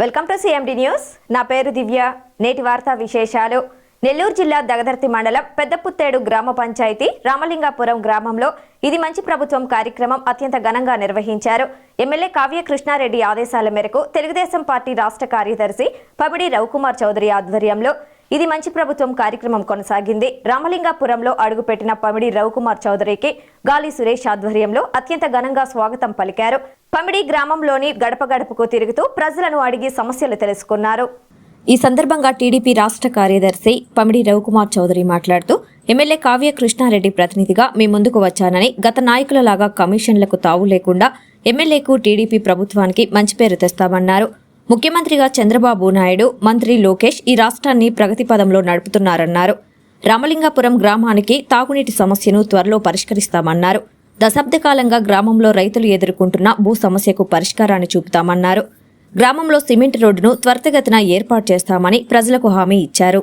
Welcome to CMD news నా పేరు దివ్య. నేటి వార్తా విశేషాలు. నెల్లూరు జిల్లా దగదర్తి మండలం పెద్దపుత్తేడు గ్రామ పంచాయతీ రామలింగాపురం గ్రామంలో ఇది మంచి ప్రభుత్వం కార్యక్రమం అత్యంత ఘనంగా నిర్వహించారు. ఎమ్మెల్యే కావ్య కృష్ణారెడ్డి ఆదేశాల మేరకు తెలుగుదేశం పార్టీ రాష్ట్ర కార్యదర్శి పమిడి రవికుమార్ చౌదరి ఆధ్వర్యంలో ఇది మంచి ప్రభుత్వం కార్యక్రమం కొనసాగింది. రామలింగాపురంలో అడుగుపెట్టిన పమిడి రవికుమార్ చౌదరికి గాలి సురేష్ ఆధ్వర్యంలో అత్యంత ఘనంగా స్వాగతం పలికారు. పమిడి గ్రామంలోని గడప గడపకు తిరుగుతూ ప్రజలను అడిగి సమస్యలు తెలుసుకున్నారు. ఈ సందర్భంగా టీడీపీ రాష్ట్ర కార్యదర్శి పమిడి రవికుమార్ చౌదరి మాట్లాడుతూ ఎమ్మెల్యే కావ్య కృష్ణారెడ్డి ప్రతినిధిగా మీ ముందుకు వచ్చానని గత నాయకులలాగా కమిషన్లకు తావు లేకుండా ఎమ్మెల్యేకు టీడీపీ ప్రభుత్వానికి మంచి పేరు తెస్తామన్నారు. ముఖ్యమంత్రిగా చంద్రబాబు నాయుడు మంత్రి లోకేష్ ఈ రాష్ట్రాన్ని ప్రగతి పదంలో నడుపుతున్నారన్నారు. రామలింగాపురం గ్రామానికి తాగునీటి సమస్యను త్వరలో పరిష్కరిస్తామన్నారు. దశాబ్ద కాలంగా గ్రామంలో రైతులు ఎదుర్కొంటున్న భూ సమస్యకు పరిష్కారాన్ని చూపుతామన్నారు. గ్రామంలో సిమెంట్ రోడ్డును త్వరితగతిన ఏర్పాటు చేస్తామని ప్రజలకు హామీ ఇచ్చారు.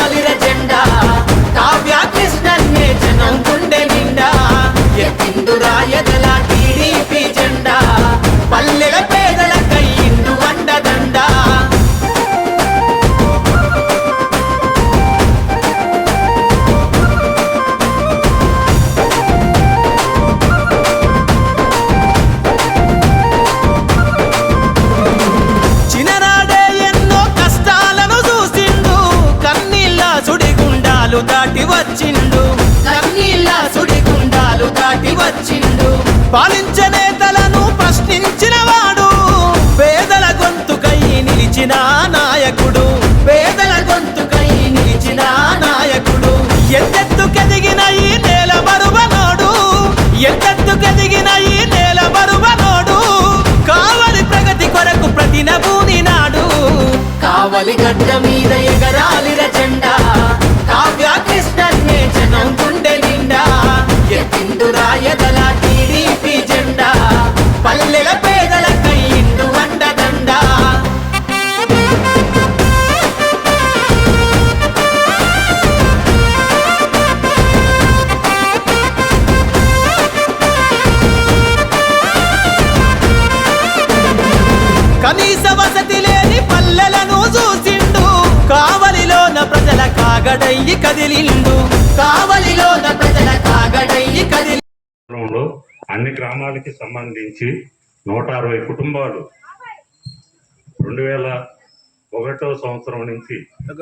సుడిగుండాలు దాటి వచ్చిండు. కన్నీళ్ళ సుడిగుండాలు దాటి వచ్చిండు. పాలించే నేతలను ప్రశ్నించిన వాడు. పేదల గొంతుకై నిలిచిన నాయకుడు. పేదల గొంతుకై నిలిచిన నాయకుడు. ఎంతెత్తుకెదిగిన ఈ నేల బరువనోడు ఎంతెత్తుకెదిగిన ఈ నేల బరువనోడు కావలి ప్రగతి కొరకు ప్రతి నభూని నాడు. కావలి గడ్డ మీద ఎగరాలిర జెండా. కావ్య కృష్ణన్నే జనం గుండె నిండా ఎత్తిండు రాయదల టీడీపీ జెండా పల్లెల పేదల కయ్యిండు వండదండా కనీస వసతి కాగడయ్యి కదిలిండు. కావలిలోన ప్రజల కాగడయ్యి కదిలి అన్ని గ్రామాలకి సంబంధించి నూట అరవై కుటుంబాలు రెండు వేల ఒకటో సంవత్సరం నుంచి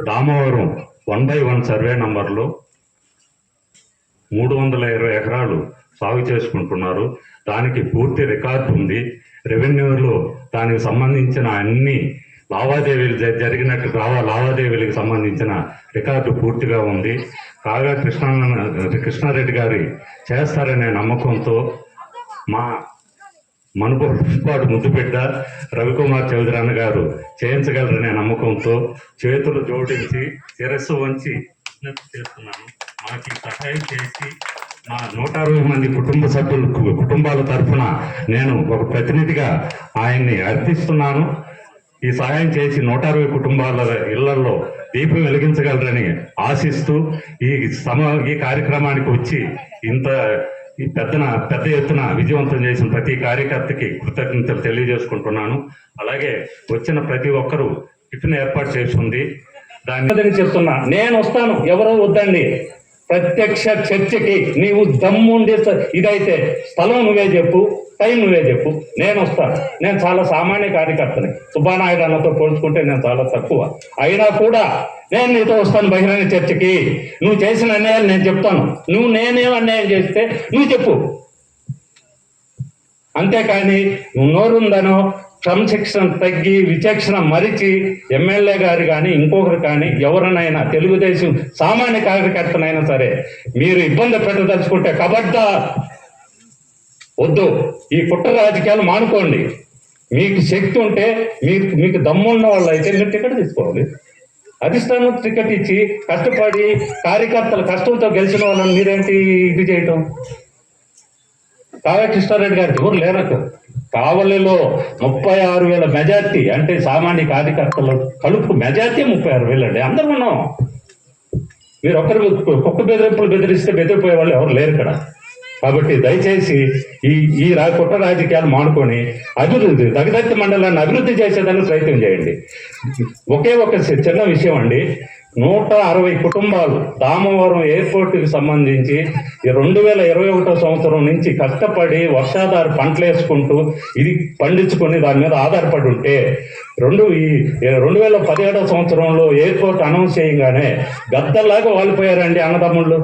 Damavaram one by one survey నంబర్లో మూడు వందల ఇరవై ఎకరాలు సాగు చేసుకుంటున్నారు. దానికి పూర్తి రికార్డు ఉంది. రెవెన్యూలో దానికి సంబంధించిన అన్ని లావాదేవీలు జ- జరిగినట్టు లావా లావాదేవీలకు సంబంధించిన రికార్డు పూర్తిగా ఉంది. కాగా కృష్ణ కృష్ణారెడ్డి గారి చేస్తారనే నమ్మకంతో మా మనుపాటు ముద్దుబిడ్డ రవికుమార్ చౌదరి అన్న గారు చేయించగలరనే నమ్మకంతో చేతులు జోడించి శిరస్సు వంచి విజ్ఞప్తి చేస్తున్నాను. మాకు సహాయం చేసి మా నూట అరవై మంది కుటుంబ సభ్యులు కుటుంబాల తరఫున నేను ఒక ప్రతినిధిగా ఆయన్ని అర్థిస్తున్నాను. ఈ సహాయం చేసి నూట అరవై కుటుంబాల ఇళ్ళలో దీపం వెలిగించగలరని ఆశిస్తూ ఈ సమ ఈ కార్యక్రమానికి వచ్చి ఇంత ఈ పెద్దన పెద్ద ఎత్తున విజయవంతం చేసిన ప్రతి కార్యకర్తకి కృతజ్ఞతలు తెలియజేసుకుంటున్నాను. అలాగే వచ్చిన ప్రతి ఒక్కరూ టిఫిన్ ఏర్పాటు చేసి ఉంది. దాన్ని చెప్తున్నా నేను వస్తాను. ఎవరో వద్దండి. ప్రత్యక్ష చర్చకి నీవు దమ్ముండి ఇదైతే స్థలం నువ్వే చెప్పు టైం నువ్వే చెప్పు. నేను వస్తాను నేను చాలా సామాన్య కార్యకర్తని. సుబ్బానాయుడు అన్నతో పోల్చుకుంటే నేను చాలా తక్కువ. అయినా కూడా నేను నీతో వస్తాను బహిరంగ చర్చకి. నువ్వు చేసిన అన్యాయాలు నేను చెప్తాను. నువ్వు నేనేం అన్యాయం చేస్తే నువ్వు చెప్పు. అంతేకాని నువ్వు నోరుందనో క్రమశిక్షణ తగ్గి విచక్షణ మరిచి ఎమ్మెల్యే గారు కానీ ఇంకొకరు కానీ ఎవరినైనా తెలుగుదేశం సామాన్య కార్యకర్తనైనా సరే మీరు ఇబ్బంది పెట్టదలుచుకుంటే కబడ్డా వద్దు. ఈ కుట్ర రాజకీయాలు మానుకోండి. మీకు శక్తి ఉంటే మీకు మీకు దమ్మున్న వాళ్ళు అయితే మీరు టికెట్ తీసుకోవాలి. అధిష్టానం టికెట్ ఇచ్చి కష్టపడి కార్యకర్తలు కష్టంతో గెలిచిన వాళ్ళని మీరేంటి ఇది చేయటం? కాగా కృష్ణారెడ్డి గారికి ఎవరు లేరు కావలిలో ముప్పై ఆరు వేల మెజార్టీ అంటే సామాన్య కార్యకర్తలు కలుపు మెజార్టీ ముప్పై ఆరు వేలు అండి. అందరూ ఉన్నాం మీరు ఒక్కరు కుక్క బెదిరింపులు బెదిరిస్తే బెదిరిపోయే వాళ్ళు ఎవరు లేరు ఇక్కడ. కాబట్టి దయచేసి ఈ ఈ రా కుట్ర రాజకీయాలు మానుకొని అభివృద్ధి దగదత్తి మండలాన్ని అభివృద్ధి చేసేదానికి ప్రయత్నం చేయండి. ఒకే ఒక చిన్న విషయం అండి. నూట అరవై కుటుంబాలు దామవరం ఎయిర్పోర్ట్కి సంబంధించి ఈ రెండు వేల ఇరవై ఒకటో సంవత్సరం నుంచి కష్టపడి వర్షాధార పంటలు వేసుకుంటూ ఇది పండించుకొని దాని మీద ఆధారపడి ఉంటే రెండు ఈ రెండు వేల పదిహేడో సంవత్సరంలో ఎయిర్పోర్ట్ అనౌన్స్ చేయగానే గద్దల్లాగా వాలిపోయారండి అన్నదమ్ముళ్ళు.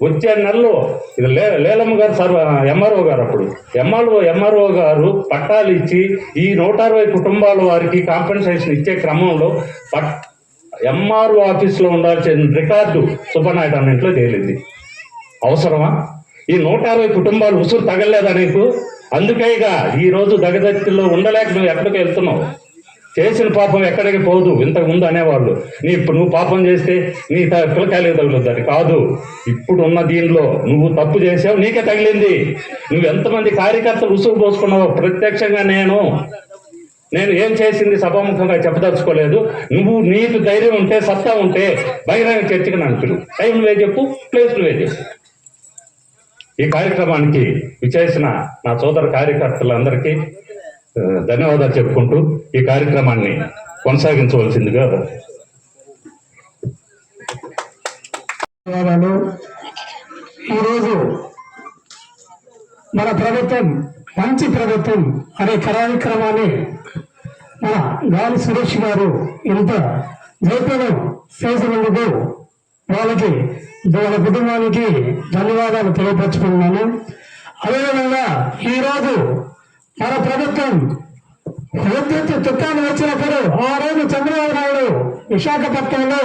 వచ్చే నెలలో ఇది లే లేలమ్మ గారు సర్వ ఎంఆర్ఓ గారు అప్పుడు. ఎంఆర్ఓ ఎంఆర్ఓ గారు పట్టాలు ఇచ్చి ఈ నూట అరవై కుటుంబాల వారికి కాంపెన్సేషన్ ఇచ్చే క్రమంలో పట్ ఎంఆర్ఓ ఆఫీస్లో ఉండాల్సిన రికార్డు సుబ్బనాయుడు అన్న ఇంట్లో తేలింది. అవసరమా? ఈ నూట అరవై కుటుంబాలు ఉసురు తగలలేదా నీకు? అందుకేగా ఈరోజు రోజు దగదత్తిలో ఉండలేక నువ్వు ఎక్కడికి వెళ్తున్నావు? చేసిన పాపం ఎక్కడికి పోదు ఇంతకుముందు అనేవాళ్ళు. నీ ఇప్పుడు నువ్వు పాపం చేస్తే నీ త- తగులుతుంది కాదు ఇప్పుడు ఉన్న దీనిలో నువ్వు తప్పు చేసావు నీకే తగిలింది. నువ్వు ఎంతమంది కార్యకర్తలు ఉసురు పోసుకున్నావు ప్రత్యక్షంగా నేను. నేను ఏం చేసింది సభాముఖంగా చెప్పదలుచుకోలేదు. నువ్వు నీకు ధైర్యం ఉంటే సత్తా ఉంటే బహిరంగ చర్చకు నన్ను పిలువు టైం లేదు చెప్పు ప్లేస్ నువ్వే చెప్పు. ఈ కార్యక్రమానికి విచేసిన నా సోదర కార్యకర్తలందరికీ ధన్యవాదాలు చెప్పుకుంటూ ఈ కార్యక్రమాన్ని కొనసాగించవలసిందిగా ఈరోజు మన ప్రభుత్వం మంచి ప్రభుత్వం అనే కార్యక్రమాన్ని మన గాలి సురేష్ గారు ఇంత జైపూరం చేసినందుకు వాళ్ళకి వాళ్ళ కుటుంబానికి ధన్యవాదాలు తెలియపరచుకున్నాను అదేవిధంగా ఈరోజు మన ప్రభుత్వం విద్యుత్ తుఫాను వచ్చినప్పుడు ఆ రోజు చంద్రబాబు నాయుడు విశాఖపట్నంలో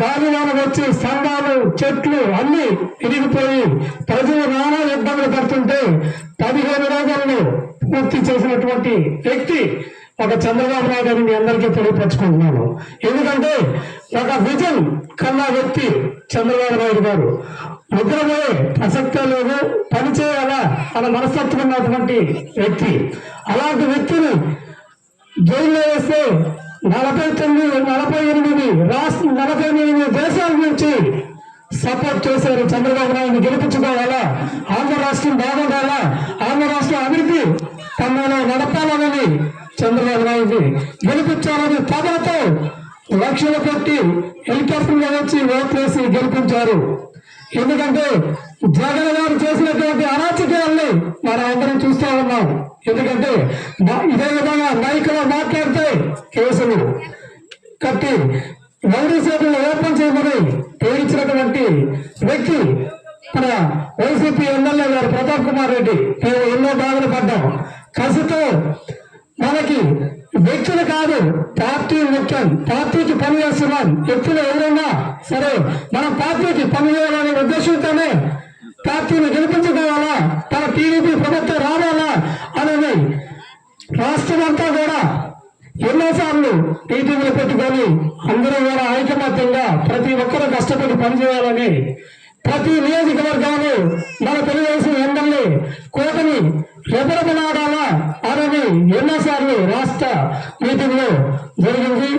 గాలివాన వచ్చి స్తంభాలు చెట్లు అన్ని ఇరిగిపోయి ప్రజలు నానా ఇబ్బందులు పడుతుంటే పదిహేను రోజులను పూర్తి చేసినటువంటి వ్యక్తి ఒక చంద్రబాబు నాయుడు అని మీ అందరికీ తెలియపరచుకుంటున్నాను. ఎందుకంటే ఒక విజన్ కన్నా వ్యక్తి చంద్రబాబు నాయుడు గారు. నిద్రపోయే ప్రసక్తే లేదు పనిచేయాలా అన్న మనస్తత్వం ఉన్నటువంటి వ్యక్తి. అలాంటి వ్యక్తిని జైల్లో వేస్తే నలభై తొమ్మిది నలభై ఎనిమిది రాష్ట్ర నలభై ఎనిమిది దేశాల నుంచి సపోర్ట్ చేశారు చంద్రబాబు నాయుడు. గెలిపించుకోవాలా? ఆంధ్ర రాష్ట్రం బాగుండాలా? ఆంధ్ర రాష్ట్రం అభివృద్ధి తమలో నడపాలనని చంద్రబాబు నాయుడు గెలిపించాలని పదలతో లక్షలు పెట్టి హెలికాప్టర్లో వచ్చి ఓట్లేసి గెలిపించారు. ఎందుకంటే జగన్ గారు చేసినటువంటి అరాచకాలని మనం అందరం చూస్తూ ఉన్నాం. ఎందుకంటే ఇదే విధంగా మైకులో మాట్లాడితే కేసులు కట్టి రౌడీ సేవలు ఓపెన్ చేయమని పేరించినటువంటి వ్యక్తి మన వైసీపీ ఎమ్మెల్యే గారు ప్రతాప్ కుమార్ రెడ్డి. మేము ఎన్నో బాధలు పడ్డాం. కసితో మనకి వ్యక్తులు కాదు పార్టీ ముఖ్యం. పార్టీకి పని చేస్తున్నాం. వ్యక్తులు ఎవరైనా సరే మనం పార్టీకి పని చేయాలనే ఉద్దేశంతోనే పార్టీని గెలిపించుకోవాలా? తన టీడీపీ ప్రభుత్వం రాదు రోజులంతా కూడా ఎన్నోసార్లు మీటింగ్లు పెట్టుకొని అందరూ కూడా ఐకమత్యంగా ప్రతి ఒక్కరూ కష్టపడి పనిచేయాలని ప్రతి నియోజకవర్గాలు మన తెలుగుదేశం ఎమ్మెల్యే కోటని రెపరపనాడాలా అని ఎన్నోసార్లు రాష్ట్ర మీటింగ్లో జరిగింది.